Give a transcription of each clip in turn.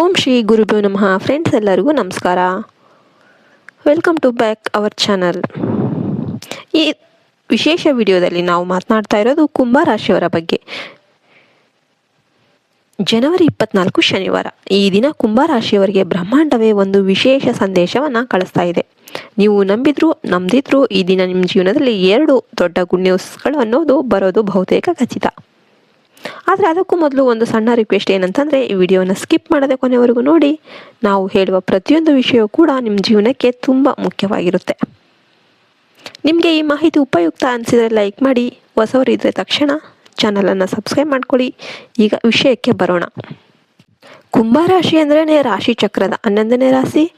ಓಂ ಶ್ರೀ ಗುರುಭ್ಯೋ ನಮಃ. ಫ್ರೆಂಡ್ಸ್ ಎಲ್ಲರಿಗೂ ನಮಸ್ಕಾರ. Welcome to back our channel ಈ ವಿಶೇಷ ವಿಡಿಯೋದಲ್ಲಿ ನಾವು ಮಾತನಾಡ್ತಾ ಇರೋದು ಕುಂಭ ರಾಶಿಯವರ ಬಗ್ಗೆ. ಜನವರಿ ಇಪ್ಪತ್ನಾಲ್ಕು ಶನಿವಾರ. ಈ ದಿನ ಕುಂಭ ರಾಶಿಯವರಿಗೆ ಬ್ರಹ್ಮಾಂಡವೇ ಒಂದು ವಿಶೇಷ ಸಂದೇಶವನ್ನು ಕಳಿಸ್ತಾ ಇದೆ. ನೀವು ನಂಬಿದ್ರು ನಂಬಿದ್ರು ಈ ದಿನ ನಿಮ್ಮ ಜೀವನದಲ್ಲಿ ಎರಡು ದೊಡ್ಡ ಗುಡ್ ನ್ಯೂಸ್ಗಳು ಅನ್ನೋದು ಬರೋದು ಬಹುತೇಕ ಖಚಿತ. ಆದರೆ ಅದಕ್ಕೂ ಮೊದಲು ಒಂದು ಸಣ್ಣ ರಿಕ್ವೆಸ್ಟ್ ಏನಂತಂದರೆ, ಈ ವಿಡಿಯೋನ ಸ್ಕಿಪ್ ಮಾಡದೆ ಕೊನೆವರೆಗೂ ನೋಡಿ. ನಾವು ಹೇಳುವ ಪ್ರತಿಯೊಂದು ವಿಷಯವೂ ಕೂಡ ನಿಮ್ಮ ಜೀವನಕ್ಕೆ ತುಂಬ ಮುಖ್ಯವಾಗಿರುತ್ತೆ. ನಿಮಗೆ ಈ ಮಾಹಿತಿ ಉಪಯುಕ್ತ ಅನಿಸಿದರೆ ಲೈಕ್ ಮಾಡಿ. ಹೊಸವರು ಇದ್ದರೆ ತಕ್ಷಣ ಚಾನಲನ್ನು ಸಬ್ಸ್ಕ್ರೈಬ್ ಮಾಡ್ಕೊಳ್ಳಿ. ಈಗ ವಿಷಯಕ್ಕೆ ಬರೋಣ. ಕುಂಭ ರಾಶಿ ಅಂದ್ರೇ ರಾಶಿ ಚಕ್ರದ ಹನ್ನೊಂದನೇ ರಾಶಿ.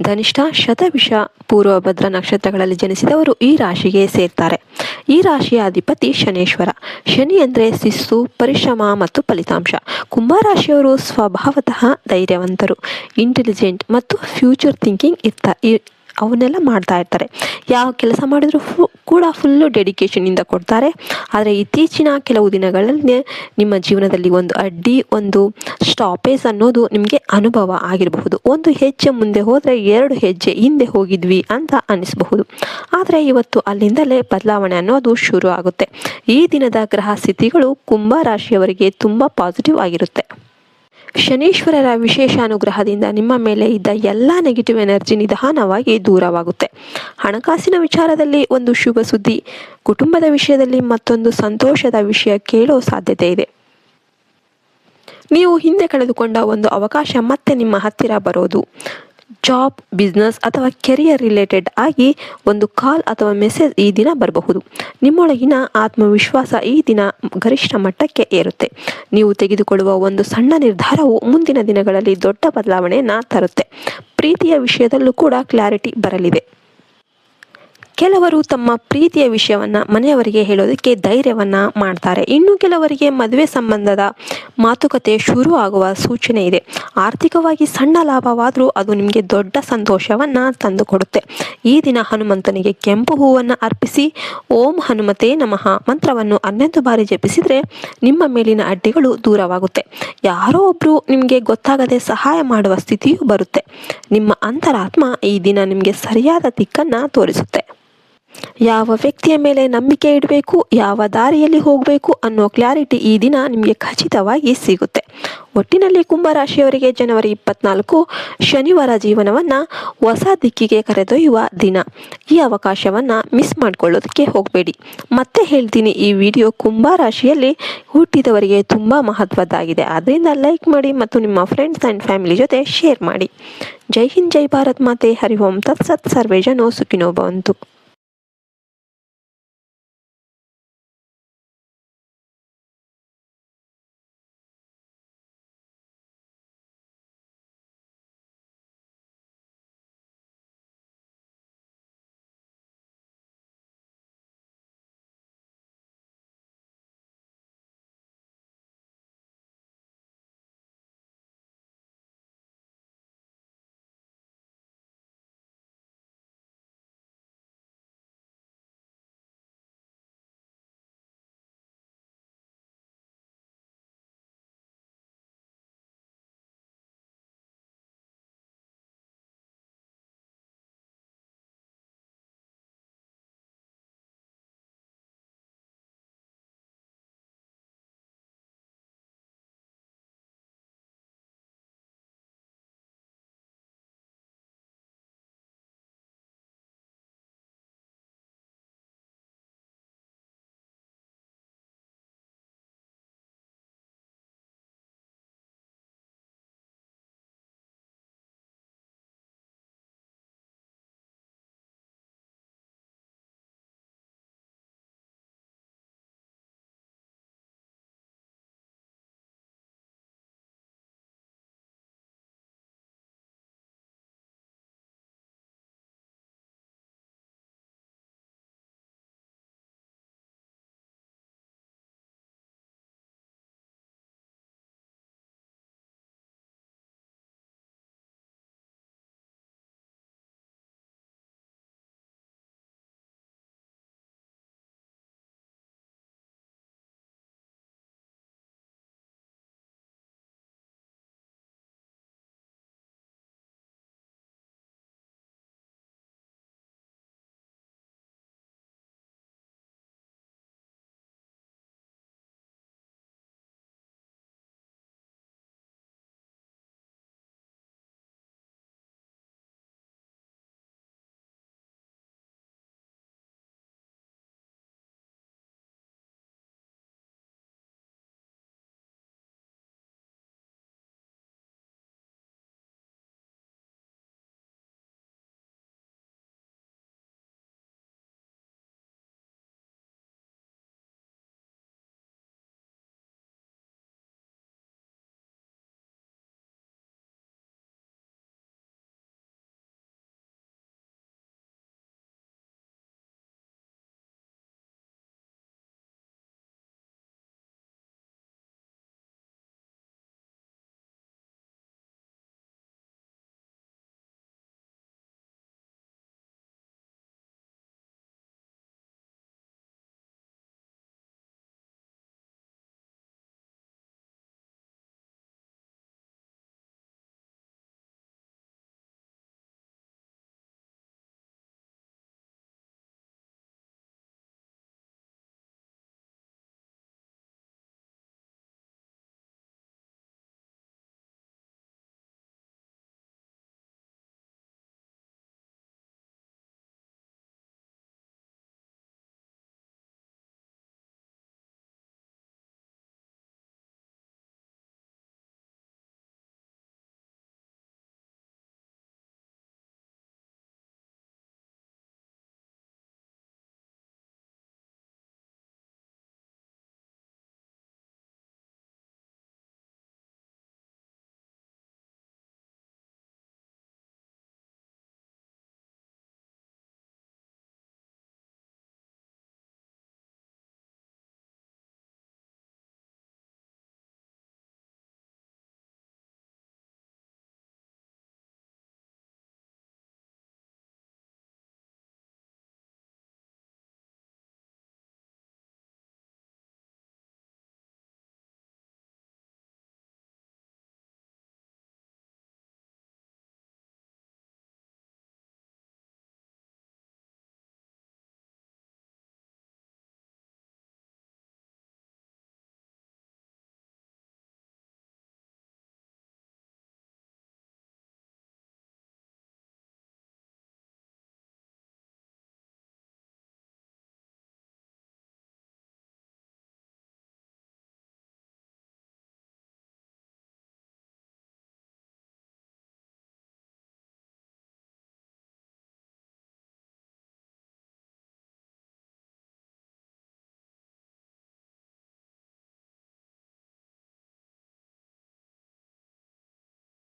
ಧನಿಷ್ಠ ಶತವಿಷ ಪೂರ್ವಭದ್ರ ನಕ್ಷತ್ರಗಳಲ್ಲಿ ಜನಿಸಿದವರು ಈ ರಾಶಿಗೆ ಸೇರ್ತಾರೆ. ಈ ರಾಶಿಯ ಅಧಿಪತಿ ಶನೇಶ್ವರ. ಶನಿ ಅಂದರೆ ಶಿಸ್ತು ಪರಿಶ್ರಮ ಮತ್ತು ಫಲಿತಾಂಶ. ಕುಂಭರಾಶಿಯವರು ಸ್ವಭಾವತಃ ಧೈರ್ಯವಂತರು. ಇಂಟೆಲಿಜೆಂಟ್ ಮತ್ತು ಫ್ಯೂಚರ್ ಥಿಂಕಿಂಗ್ ಇರ್ತಾ ಅವನ್ನೆಲ್ಲ ಮಾಡ್ತಾ ಇರ್ತಾರೆ. ಯಾವ ಕೆಲಸ ಮಾಡಿದರೂ ಫು, ಕೂಡ ಫುಲ್ಲು ಡೆಡಿಕೇಶನಿಂದ ಕೊಡ್ತಾರೆ. ಆದರೆ ಇತ್ತೀಚಿನ ಕೆಲವು ದಿನಗಳಲ್ಲಿ ನಿಮ್ಮ ಜೀವನದಲ್ಲಿ ಒಂದು ಅಡ್ಡಿ, ಒಂದು ಸ್ಟಾಪೇಜ್ ಅನ್ನೋದು ನಿಮಗೆ ಅನುಭವ ಆಗಿರಬಹುದು. ಒಂದು ಹೆಜ್ಜೆ ಮುಂದೆ ಹೋದರೆ ಎರಡು ಹೆಜ್ಜೆ ಹಿಂದೆ ಹೋಗಿದ್ವಿ ಅಂತ ಅನಿಸಬಹುದು ಆದರೆ ಇವತ್ತು ಅಲ್ಲಿಂದಲೇ ಬದಲಾವಣೆ ಅನ್ನೋದು ಶುರು ಆಗುತ್ತೆ. ಈ ದಿನದ ಗ್ರಹ ಸ್ಥಿತಿಗಳು ಕುಂಭ ರಾಶಿಯವರಿಗೆ ತುಂಬ ಪಾಸಿಟಿವ್ ಆಗಿರುತ್ತೆ. ಶನೀಶ್ವರರ ವಿಶೇಷ ಅನುಗ್ರಹದಿಂದ ನಿಮ್ಮ ಮೇಲೆ ಇದ್ದ ಎಲ್ಲ ನೆಗೆಟಿವ್ ಎನರ್ಜಿ ನಿಧಾನವಾಗಿ ದೂರವಾಗುತ್ತೆ. ಹಣಕಾಸಿನ ವಿಚಾರದಲ್ಲಿ ಒಂದು ಶುಭ ಸುದ್ದಿ, ಕುಟುಂಬದ ವಿಷಯದಲ್ಲಿ ಮತ್ತೊಂದು ಸಂತೋಷದ ವಿಷಯ ಕೇಳೋ ಸಾಧ್ಯತೆ ಇದೆ. ನೀವು ಹಿಂದೆ ಕಳೆದುಕೊಂಡ ಒಂದು ಅವಕಾಶ ಮತ್ತೆ ನಿಮ್ಮ ಹತ್ತಿರ ಬರೋದು. ಜಾಬ್ ಬಿಸ್ನೆಸ್ ಅಥವಾ ಕೆರಿಯರ್ ರಿಲೇಟೆಡ್ ಆಗಿ ಒಂದು ಕಾಲ್ ಅಥವಾ ಮೆಸೇಜ್ ಈ ದಿನ ಬರಬಹುದು. ನಿಮ್ಮೊಳಗಿನ ಆತ್ಮವಿಶ್ವಾಸ ಈ ದಿನ ಗರಿಷ್ಠ ಮಟ್ಟಕ್ಕೆ ಏರುತ್ತೆ. ನೀವು ತೆಗೆದುಕೊಳ್ಳುವ ಒಂದು ಸಣ್ಣ ನಿರ್ಧಾರವು ಮುಂದಿನ ದಿನಗಳಲ್ಲಿ ದೊಡ್ಡ ಬದಲಾವಣೆಯನ್ನು ತರುತ್ತೆ. ಪ್ರೀತಿಯ ವಿಷಯದಲ್ಲೂ ಕೂಡ ಕ್ಲಾರಿಟಿ ಬರಲಿದೆ. ಕೆಲವರು ತಮ್ಮ ಪ್ರೀತಿಯ ವಿಷಯವನ್ನು ಮನೆಯವರಿಗೆ ಹೇಳೋದಕ್ಕೆ ಧೈರ್ಯವನ್ನು ಮಾಡ್ತಾರೆ. ಇನ್ನು ಕೆಲವರಿಗೆ ಮದುವೆ ಸಂಬಂಧದ ಮಾತುಕತೆ ಶುರು ಆಗುವ ಸೂಚನೆ ಇದೆ. ಆರ್ಥಿಕವಾಗಿ ಸಣ್ಣ ಲಾಭವಾದರೂ ಅದು ನಿಮಗೆ ದೊಡ್ಡ ಸಂತೋಷವನ್ನು ತಂದುಕೊಡುತ್ತೆ. ಈ ದಿನ ಹನುಮಂತನಿಗೆ ಕೆಂಪು ಹೂವನ್ನು ಅರ್ಪಿಸಿ, ಓಂ ಹನುಮತೆ ನಮಃ ಮಂತ್ರವನ್ನು ಹನ್ನೊಂದು ಬಾರಿ ಜಪಿಸಿದರೆ ನಿಮ್ಮ ಮೇಲಿನ ಅಡ್ಡಿಗಳು ದೂರವಾಗುತ್ತೆ. ಯಾರೋ ಒಬ್ಬರು ನಿಮಗೆ ಗೊತ್ತಾಗದೆ ಸಹಾಯ ಮಾಡುವ ಸ್ಥಿತಿಯೂ ಬರುತ್ತೆ. ನಿಮ್ಮ ಅಂತರಾತ್ಮ ಈ ದಿನ ನಿಮಗೆ ಸರಿಯಾದ ದಿಕ್ಕನ್ನು ತೋರಿಸುತ್ತೆ. ಯಾವ ವ್ಯಕ್ತಿಯ ಮೇಲೆ ನಂಬಿಕೆ ಇಡಬೇಕು, ಯಾವ ದಾರಿಯಲ್ಲಿ ಹೋಗಬೇಕು ಅನ್ನೋ ಕ್ಲಾರಿಟಿ ಈ ದಿನ ನಿಮಗೆ ಖಚಿತವಾಗಿ ಸಿಗುತ್ತೆ. ಒಟ್ಟಿನಲ್ಲಿ ಕುಂಭರಾಶಿಯವರಿಗೆ ಜನವರಿ ಇಪ್ಪತ್ನಾಲ್ಕು ಶನಿವಾರ ಜೀವನವನ್ನು ಹೊಸ ದಿಕ್ಕಿಗೆ ಕರೆದೊಯ್ಯುವ ದಿನ. ಈ ಅವಕಾಶವನ್ನು ಮಿಸ್ ಮಾಡ್ಕೊಳ್ಳೋದಕ್ಕೆ ಹೋಗಬೇಡಿ. ಮತ್ತೆ ಹೇಳ್ತೀನಿ, ಈ ವಿಡಿಯೋ ಕುಂಭ ರಾಶಿಯಲ್ಲಿ ಹುಟ್ಟಿದವರಿಗೆ ತುಂಬ ಮಹತ್ವದ್ದಾಗಿದೆ. ಆದ್ದರಿಂದ ಲೈಕ್ ಮಾಡಿ ಮತ್ತು ನಿಮ್ಮ ಫ್ರೆಂಡ್ಸ್ ಆ್ಯಂಡ್ ಫ್ಯಾಮಿಲಿ ಜೊತೆ ಶೇರ್ ಮಾಡಿ. ಜೈ ಹಿಂದ್, ಜೈ ಭಾರತ್ ಮಾತೆ. ಹರಿ ಓಂ. ತತ್ಸತ್. ಸರ್ವೇ ಜನೋ ಸುಖಿನೋ ಭವಂತು.